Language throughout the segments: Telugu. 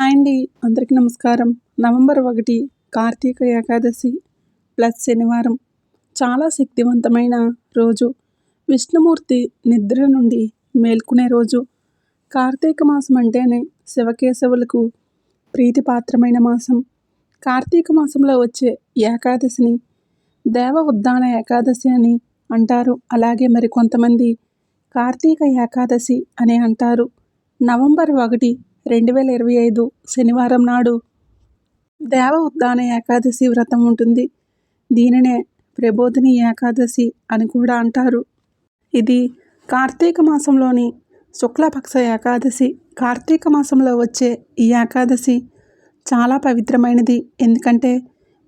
హాయ్ అండి. అందరికీ నమస్కారం. నవంబర్ ఒకటి కార్తీక ఏకాదశి ప్లస్ శనివారం. చాలా శక్తివంతమైన రోజు. విష్ణుమూర్తి నిద్ర నుండి మేల్కొనే రోజు. కార్తీక మాసం అంటేనే శివకేశవులకు ప్రీతిపాత్రమైన మాసం. కార్తీక మాసంలో వచ్చే ఏకాదశిని దేవ ఉద్దాన ఏకాదశి అని అంటారు. అలాగే మరి కొంతమంది కార్తీక ఏకాదశి అని అంటారు. నవంబర్ ఒకటి రెండు వేల ఇరవై ఐదు శనివారం నాడు దేవ ఉద్దాన ఏకాదశి వ్రతం ఉంటుంది. దీనినే ప్రబోధిని ఏకాదశి అని కూడా అంటారు. ఇది కార్తీక మాసంలోని శుక్లపక్ష ఏకాదశి. కార్తీక మాసంలో వచ్చే ఈ ఏకాదశి చాలా పవిత్రమైనది. ఎందుకంటే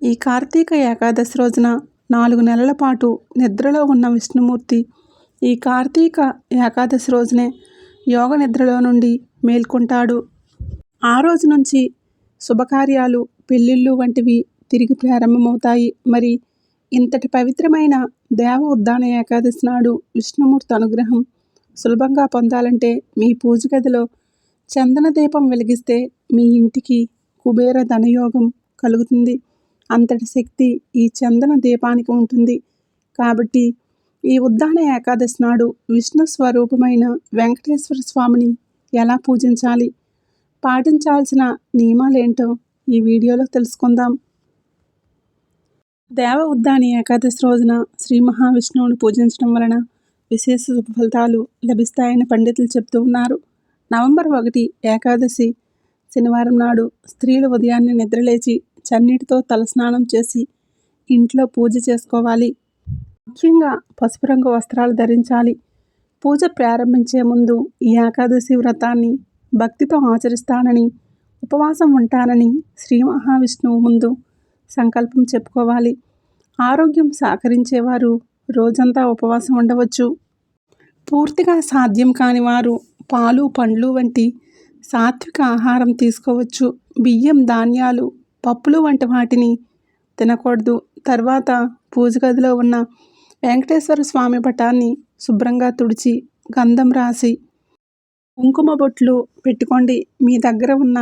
ఈ కార్తీక ఏకాదశి రోజున నాలుగు నెలల పాటు నిద్రలో ఉన్న విష్ణుమూర్తి ఈ కార్తీక ఏకాదశి రోజునే యోగ నిద్రలో నుండి మేల్కొంటాడు. ఆ రోజు నుంచి శుభకార్యాలు పెళ్ళిళ్ళు వంటివి తిరిగి ప్రారంభమవుతాయి. మరి ఇంతటి పవిత్రమైన దేవ ఉద్దాన ఏకాదశి నాడు విష్ణుమూర్తి అనుగ్రహం సులభంగా పొందాలంటే మీ పూజ గదిలో చందన దీపం వెలిగిస్తే మీ ఇంటికి కుబేర ధనయోగం కలుగుతుంది. అంతటి శక్తి ఈ చందన దీపానికి ఉంటుంది. కాబట్టి ఈ ఉద్దాన ఏకాదశి నాడు విష్ణు స్వరూపమైన వెంకటేశ్వర స్వామిని ఎలా పూజించాలి? పాటించాల్సిన నియమాలేంటో ఈ వీడియోలో తెలుసుకుందాం. దేవ ఉద్దాని ఏకాదశి రోజున శ్రీ మహావిష్ణువుని పూజించడం వలన విశేష శుభ ఫలితాలు లభిస్తాయని పండితులు చెప్తూ ఉన్నారు. నవంబర్ ఒకటి ఏకాదశి శనివారం నాడు స్త్రీలు ఉదయాన్నే నిద్రలేచి చన్నీటితో తలస్నానం చేసి ఇంట్లో పూజ చేసుకోవాలి. ముఖ్యంగా పసుపు రంగు వస్త్రాలు ధరించాలి. పూజ ప్రారంభించే ముందు ఈ ఏకాదశి వ్రతాన్ని భక్తితో ఆచరిస్తానని ఉపవాసం ఉంటానని శ్రీ మహావిష్ణువు ముందు సంకల్పం చెప్పుకోవాలి. ఆరోగ్యం సహకరించేవారు రోజంతా ఉపవాసం ఉండవచ్చు. పూర్తిగా సాధ్యం కాని వారు పాలు పండ్లు వంటి సాత్విక ఆహారం తీసుకోవచ్చు. బియ్యం ధాన్యాలు పప్పులు వంటి వాటిని తినకూడదు. తర్వాత పూజ గదిలో ఉన్న వెంకటేశ్వర స్వామి పటాన్ని శుభ్రంగా తుడిచి గంధం రాసి కుంకుమ బొట్లు పెట్టుకోండి. మీ దగ్గర ఉన్న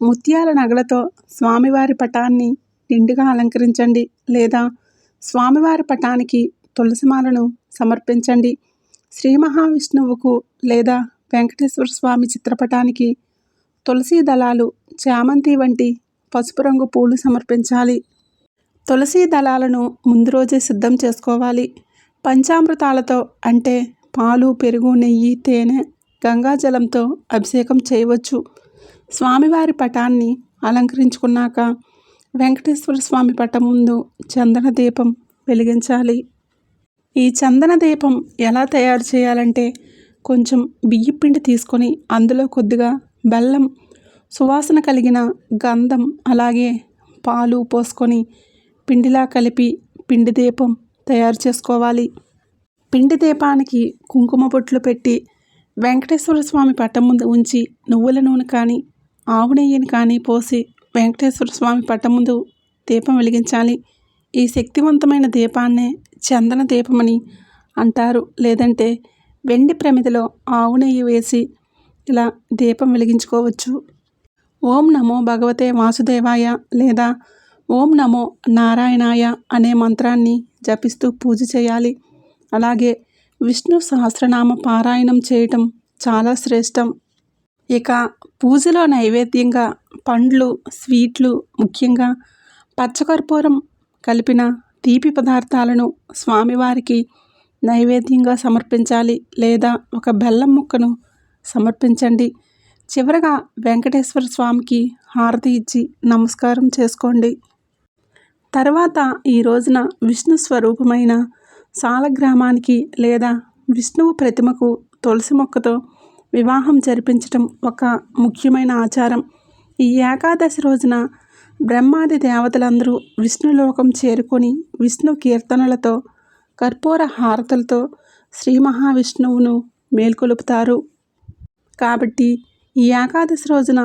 ముత్యాల నగలతో స్వామివారి పటాన్ని నిండుగా అలంకరించండి. లేదా స్వామివారి పటానికి తులసిమాలను సమర్పించండి. శ్రీ మహావిష్ణువుకు లేదా వెంకటేశ్వర స్వామి చిత్రపటానికి తులసి దళాలు చామంతి వంటి పసుపు రంగు పూలు సమర్పించాలి. తులసి దళాలను ముందు రోజే సిద్ధం చేసుకోవాలి. పంచామృతాలతో అంటే పాలు పెరుగు నెయ్యి తేనె గంగాజలంతో అభిషేకం చేయవచ్చు. స్వామివారి పటాన్ని అలంకరించుకున్నాక వెంకటేశ్వర స్వామి పటం ముందు చందన దీపం వెలిగించాలి. ఈ చందన దీపం ఎలా తయారు చేయాలంటే కొంచెం బియ్యపిండి తీసుకొని అందులో కొద్దిగా బెల్లం సువాసన కలిగిన గంధం అలాగే పాలు పోసుకొని పిండిలా కలిపి పిండి దీపం తయారు చేసుకోవాలి. పిండి దీపానికి కుంకుమ బొట్లు పెట్టి వెంకటేశ్వర స్వామి పట్టం ముందు ఉంచి నువ్వుల నూనె కానీ ఆవు నెయ్యిని కానీ పోసి వెంకటేశ్వర స్వామి పట్టం ముందు దీపం వెలిగించాలి. ఈ శక్తివంతమైన దీపాన్నే చందన దీపమని అంటారు. లేదంటే వెండి ప్రమిదలో ఆవు నెయ్యి వేసి ఇలా దీపం వెలిగించుకోవచ్చు. ఓం నమో భగవతే వాసుదేవాయ లేదా ఓం నమో నారాయణాయ అనే మంత్రాన్ని జపిస్తూ పూజ చేయాలి. అలాగే విష్ణు సహస్రనామ పారాయణం చేయటం చాలా శ్రేష్టం. ఇక పూజలో నైవేద్యంగా పండ్లు స్వీట్లు ముఖ్యంగా పచ్చకర్పూరం కలిపిన తీపి పదార్థాలను స్వామివారికి నైవేద్యంగా సమర్పించాలి లేదా ఒక బెల్లం ముక్కను సమర్పించండి. చివరగా వెంకటేశ్వర స్వామికి హారతి ఇచ్చి నమస్కారం చేసుకోండి. తర్వాత ఈ రోజున విష్ణు స్వరూపమైన సాలగ్రామానికి లేదా విష్ణువు ప్రతిమకు తులసి మొక్కతో వివాహం జరిపించటం ఒక ముఖ్యమైన ఆచారం. ఈ ఏకాదశి రోజున బ్రహ్మాది దేవతలందరూ విష్ణులోకం చేరుకొని విష్ణు కీర్తనలతో కర్పూర హారతులతో శ్రీ మహావిష్ణువును మేల్కొలుపుతారు. కాబట్టి ఈ ఏకాదశి రోజున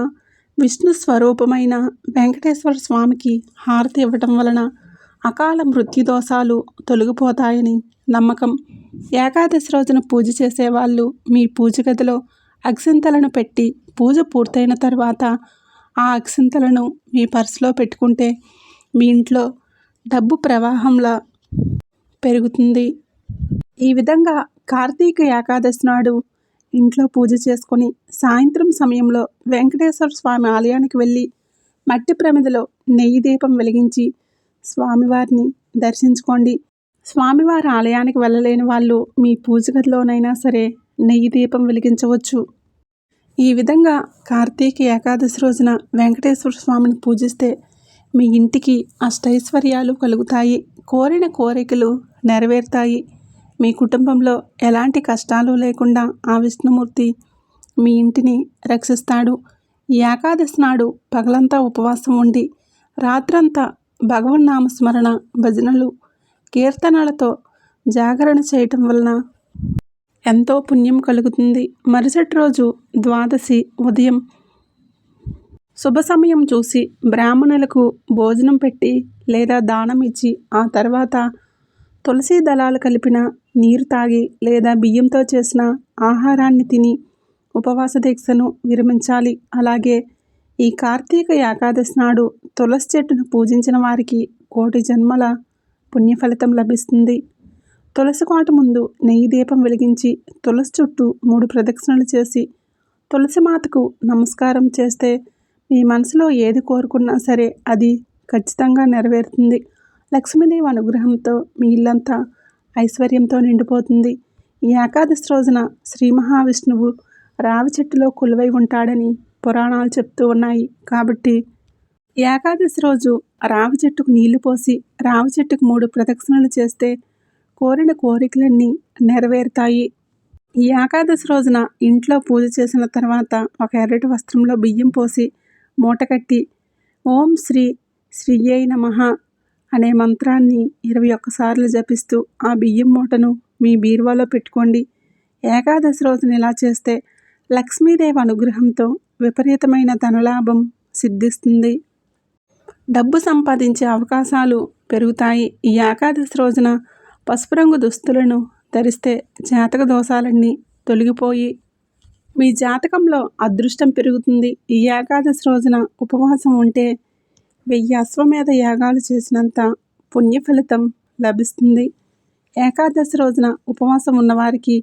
విష్ణు స్వరూపమైన వెంకటేశ్వర స్వామికి హారతి ఇవ్వటం వలన అకాల మృత్యు దోషాలు తొలగిపోతాయని నమ్మకం. ఏకాదశి రోజున పూజ చేసేవాళ్ళు మీ పూజ గదిలో అక్షింతలను పెట్టి పూజ పూర్తయిన తర్వాత ఆ అక్షింతలను మీ పర్సులో పెట్టుకుంటే మీ ఇంట్లో డబ్బు ప్రవాహంలా పెరుగుతుంది. ఈ విధంగా కార్తీక ఏకాదశి నాడు ఇంట్లో పూజ చేసుకొని సాయంత్రం సమయంలో వెంకటేశ్వర స్వామి ఆలయానికి వెళ్ళి మట్టి ప్రమిదలో నెయ్యి దీపం వెలిగించి స్వామివారిని దర్శించుకోండి. స్వామివారి ఆలయానికి వెళ్ళలేని వాళ్ళు మీ పూజ గదిలోనైనా సరే నెయ్యి దీపం వెలిగించవచ్చు. ఈ విధంగా కార్తీక ఏకాదశి రోజున వెంకటేశ్వర స్వామిని పూజిస్తే మీ ఇంటికి అష్టైశ్వర్యాలు కలుగుతాయి. కోరిన కోరికలు నెరవేరుతాయి. మీ కుటుంబంలో ఎలాంటి కష్టాలు లేకుండా ఆ విష్ణుమూర్తి మీ ఇంటిని రక్షిస్తాడు. ఏకాదశి నాడు పగలంతా ఉపవాసం ఉండి రాత్రంతా భగవన్నామస్మరణ భజనలు కీర్తనలతో జాగరణ చేయటం వలన ఎంతో పుణ్యం కలుగుతుంది. మరుసటి రోజు ద్వాదశి ఉదయం శుభ సమయం చూసి బ్రాహ్మణులకు భోజనం పెట్టి లేదా దానం ఇచ్చి ఆ తర్వాత తులసి దళాలు కలిపిన నీరు తాగి లేదా బియ్యంతో చేసిన ఆహారాన్ని తిని ఉపవాస దీక్షను విరమించాలి. అలాగే ఈ కార్తీక ఏకాదశి నాడు తులసి చెట్టును పూజించిన వారికి కోటి జన్మల పుణ్యఫలితం లభిస్తుంది. తులసి కోట ముందు నెయ్యి దీపం వెలిగించి తులసి చుట్టూ మూడు ప్రదక్షిణలు చేసి తులసి మాతకు నమస్కారం చేస్తే మీ మనసులో ఏది కోరుకున్నా సరే అది ఖచ్చితంగా నెరవేరుతుంది. లక్ష్మీదేవి అనుగ్రహంతో మీ ఇల్లంతా ఐశ్వర్యంతో నిండిపోతుంది. ఈ ఏకాదశి రోజున శ్రీ మహావిష్ణువు రావి చెట్టులో కొలువై ఉంటాడని పురాణాలు చెప్తూ ఉన్నాయి. కాబట్టి ఏకాదశి రోజు రావి చెట్టుకు నీళ్ళు పోసి రావి చెట్టుకు మూడు ప్రదక్షిణలు చేస్తే కోరిన కోరికలన్నీ నెరవేరుతాయి. ఈ ఏకాదశి రోజున ఇంట్లో పూజ చేసిన తర్వాత ఒక ఎర్రటి వస్త్రంలో బియ్యం పోసి మూట కట్టి ఓం శ్రీ శ్రీయై నమః అనే మంత్రాన్ని ఇరవై ఒక్కసార్లు జపిస్తూ ఆ బియ్యం మూటను మీ బీరువాలో పెట్టుకోండి. ఏకాదశి రోజున ఇలా చేస్తే లక్ష్మీదేవి అనుగ్రహంతో విపరీతమైన ధనలాభం సిద్ధిస్తుంది. డబ్బు సంపాదించే అవకాశాలు పెరుగుతాయి. ఈ ఏకాదశి రోజున పసుపు రంగు దుస్తులను ధరిస్తే జాతక దోషాలన్నీ తొలగిపోయి మీ జాతకంలో అదృష్టం పెరుగుతుంది. ఈ ఏకాదశి రోజున ఉపవాసం ఉంటే వెయ్యి అశ్వమేధ యాగాలు చేసినంత పుణ్య ఫలితం లభిస్తుంది. ఏకాదశి రోజున ఉపవాసం ఉన్నవారికి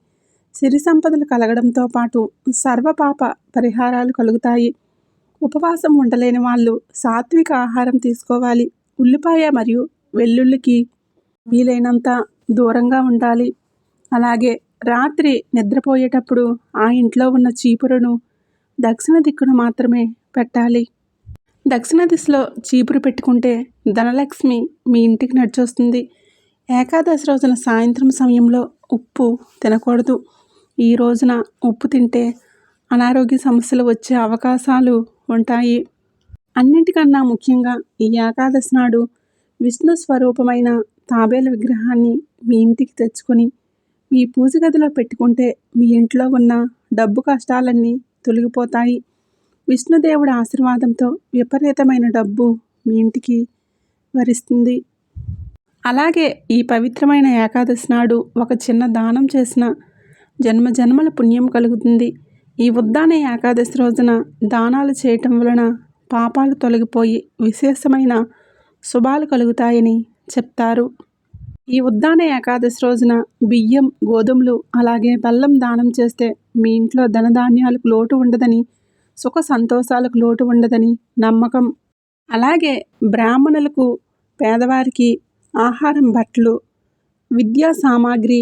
సిరి సంపదలు కలగడంతో పాటు సర్వపాప పరిహారాలు కలుగుతాయి. ఉపవాసం ఉండలేని వాళ్ళు సాత్విక ఆహారం తీసుకోవాలి. ఉల్లిపాయ మరియు వెల్లుల్లికి వీలైనంత దూరంగా ఉండాలి. అలాగే రాత్రి నిద్రపోయేటప్పుడు ఆ ఇంట్లో ఉన్న చీపురును దక్షిణ దిక్కును మాత్రమే పెట్టాలి. దక్షిణ దిశలో చీపురు పెట్టుకుంటే ధనలక్ష్మి మీ ఇంటికి నడిచొస్తుంది. ఏకాదశి రోజున సాయంత్రం సమయంలో ఉప్పు తినకూడదు. ఈ రోజున ఉప్పు తింటే అనారోగ్య సమస్యలు వచ్చే అవకాశాలు ఉంటాయి. అన్నింటికన్నా ముఖ్యంగా ఈ ఏకాదశి నాడు విష్ణు స్వరూపమైన తాబేలు విగ్రహాన్ని మీ ఇంటికి తెచ్చుకొని మీ పూజ గదిలో పెట్టుకుంటే మీ ఇంట్లో ఉన్న డబ్బు కష్టాలన్నీ తొలగిపోతాయి. విష్ణుదేవుడి ఆశీర్వాదంతో విపరీతమైన డబ్బు మీ ఇంటికి వరిస్తుంది. అలాగే ఈ పవిత్రమైన ఏకాదశి నాడు ఒక చిన్న దానం చేసిన జన్మ జన్మల పుణ్యం కలుగుతుంది. ఈ ఉద్దాన ఏకాదశి రోజున దానాలు చేయటం వలన పాపాలు తొలగిపోయి విశేషమైన శుభాలు కలుగుతాయని చెప్తారు. ఈ ఉద్దాన ఏకాదశి రోజున బియ్యం గోధుమలు అలాగే బెల్లం దానం చేస్తే మీ ఇంట్లో ధనధాన్యాలకు లోటు ఉండదని సుఖ సంతోషాలకు లోటు ఉండదని నమ్మకం. అలాగే బ్రాహ్మణులకు పేదవారికి ఆహారం బట్టలు విద్యా సామాగ్రి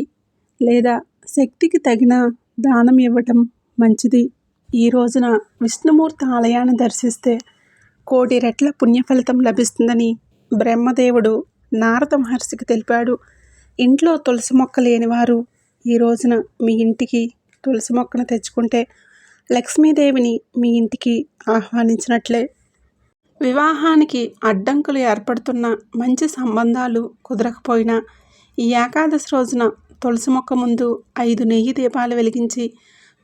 లేదా శక్తికి తగిన దానం ఇవ్వటం మంచిది. ఈ రోజున విష్ణుమూర్తి ఆలయాన్ని దర్శిస్తే కోటి రెట్ల పుణ్యఫలితం లభిస్తుందని బ్రహ్మదేవుడు నారద మహర్షికి తెలిపాడు. ఇంట్లో తులసి మొక్క లేనివారు ఈ రోజున మీ ఇంటికి తులసి మొక్కను తెచ్చుకుంటే లక్ష్మీదేవిని మీ ఇంటికి ఆహ్వానించినట్లే. వివాహానికి అడ్డంకులు ఏర్పడుతున్న మంచి సంబంధాలు కుదరకపోయినా ఈ ఏకాదశి రోజున తులసి మొక్క ముందు ఐదు నెయ్యి దీపాలు వెలిగించి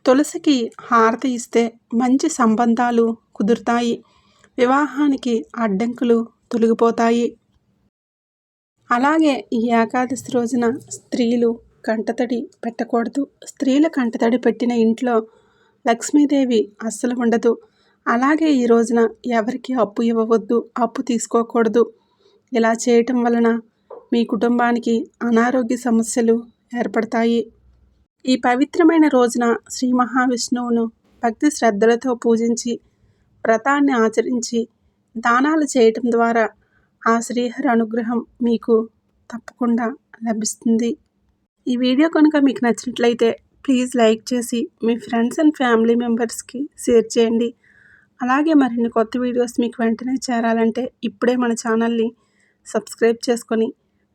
తులసికి హారతి ఇస్తే మంచి సంబంధాలు కుదురుతాయి. వివాహానికి అడ్డంకులు తొలగిపోతాయి. అలాగే ఈ ఏకాదశి రోజున స్త్రీలు కంటతడి పెట్టకూడదు. స్త్రీల కంటతడి పెట్టిన ఇంట్లో లక్ష్మీదేవి అస్సలు ఉండదు. అలాగే ఈ రోజున ఎవరికి అప్పు ఇవ్వవద్దు అప్పు తీసుకోకూడదు. ఇలా చేయటం వలన మీ కుటుంబానికి అనారోగ్య సమస్యలు ఏర్పడతాయి. ఈ పవిత్రమైన రోజున శ్రీ మహావిష్ణువును భక్తి శ్రద్ధలతో పూజించి వ్రతాన్ని ఆచరించి దానాలు చేయటం ద్వారా ఆ శ్రీహరి అనుగ్రహం మీకు తప్పకుండా లభిస్తుంది. ఈ వీడియో కనుక మీకు నచ్చినట్లయితే ప్లీజ్ లైక్ చేసి మీ ఫ్రెండ్స్ అండ్ ఫ్యామిలీ మెంబర్స్కి షేర్ చేయండి. అలాగే మరిన్ని కొత్త వీడియోస్ మీకు వెంటనే చేరాలంటే ఇప్పుడే మన ఛానల్ని సబ్స్క్రైబ్ చేసుకొని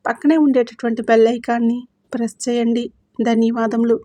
పక్కనే ఉండేటటువంటి బెల్ ఐకాన్ని ప్రెస్ చేయండి. ధన్యవాదములు.